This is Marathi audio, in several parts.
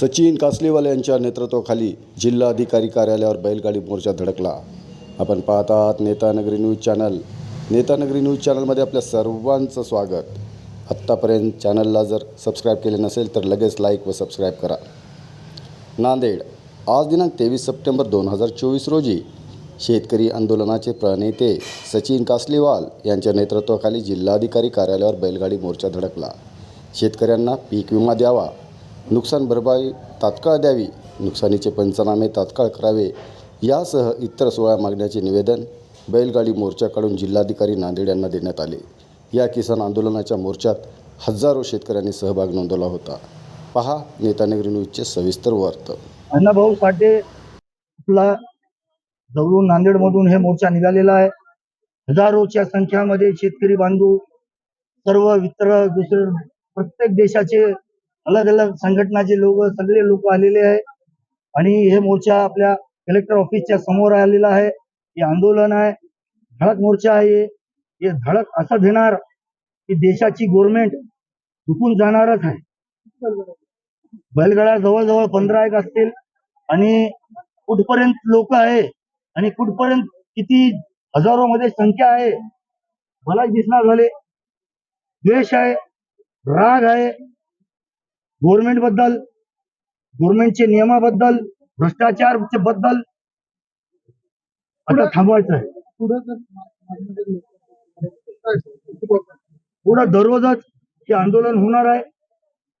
सचिन कासलीवाल यांच्या नेतृत्वाखाली जिल्हाधिकारी कार्यालयावर बैलगाडी मोर्चा धडकला. आपण पाहत आहात Netanagari news channel. Netanagari news चॅनलमध्ये आपल्या सर्वांचं स्वागत. आत्तापर्यंत चॅनलला जर सबस्क्राईब केले नसेल तर लगेच लाईक व सबस्क्राईब करा. नांदेड. आज दिनांक तेवीस सप्टेंबर दोन हजार चोवीस रोजी शेतकरी आंदोलनाचे प्रणेते सचिन कासलीवाल यांच्या नेतृत्वाखाली जिल्हाधिकारी कार्यालयावर बैलगाडी मोर्चा धडकला. शेतकऱ्यांना पीक विमा द्यावा. नुकसान भरपाई तात्काळ द्यावी नुकसानीचे पंचनामे तात्काळ करावे यासह इतर सोळा मागण्याचे निवेदन बैलगाडी मोर्चाकडून जिल्हाधिकारी नांदेड यांना देण्यात आले. या किसान आंदोलनाच्या मोर्चात हजारो शेतकऱ्यांनी सहभाग नोंदवला होता. पहा नेतानगरी न्यूजचे सविस्तर वार्त. अण्णाभाऊ साठे आपला जवळून नांदेडमधून हे मोर्चा निघालेला आहे. हजारोच्या संख्यामध्ये शेतकरी बांधव सर्व इतर दुसरे प्रत्येक देशाचे अलग अलग संघटनाचे लोक सगळे लोक आलेले आहे. आणि हे मोर्चा आपल्या कलेक्टर ऑफिसच्या समोर आलेला आहे. हे आंदोलन आहे. धडक मोर्चा आहे. हे धडक असं देणार की देशाची गव्हर्नमेंट झुकून जाणारच आहे. बैलगाड्या जवळजवळ पंधरा एक असतील आणि कुठपर्यंत लोक आहे आणि कुठपर्यंत किती हजारो मध्ये संख्या आहे मला दिसणार झाले. द्वेष आहे राग आहे. गव्हर्नमेंटबद्दल गव्हर्नमेंटचे नियमाबद्दल भ्रष्टाचारबद्दल आता थांबवायचं आहे. पुढं दररोजच हे आंदोलन होणार आहे.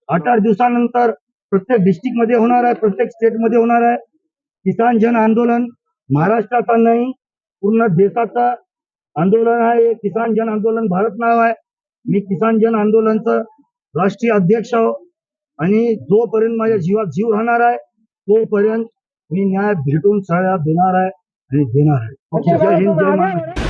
आठ आठ दिवसानंतर प्रत्येक डिस्ट्रिक्टमध्ये होणार आहे प्रत्येक स्टेटमध्ये होणार आहे. किसान जन आंदोलन महाराष्ट्राचा नाही पूर्ण देशाचं आंदोलन आहे. किसान जन आंदोलन भारत नाव आहे. मी किसान जन आंदोलनचं राष्ट्रीय अध्यक्ष आहो. आणि जोपर्यंत माझ्या जीवात जीव राहणार आहे तोपर्यंत मी न्याय भेटून सगळ्या देणार आहे आणि देणार आहे. जय हिंद जय महाराष्ट्र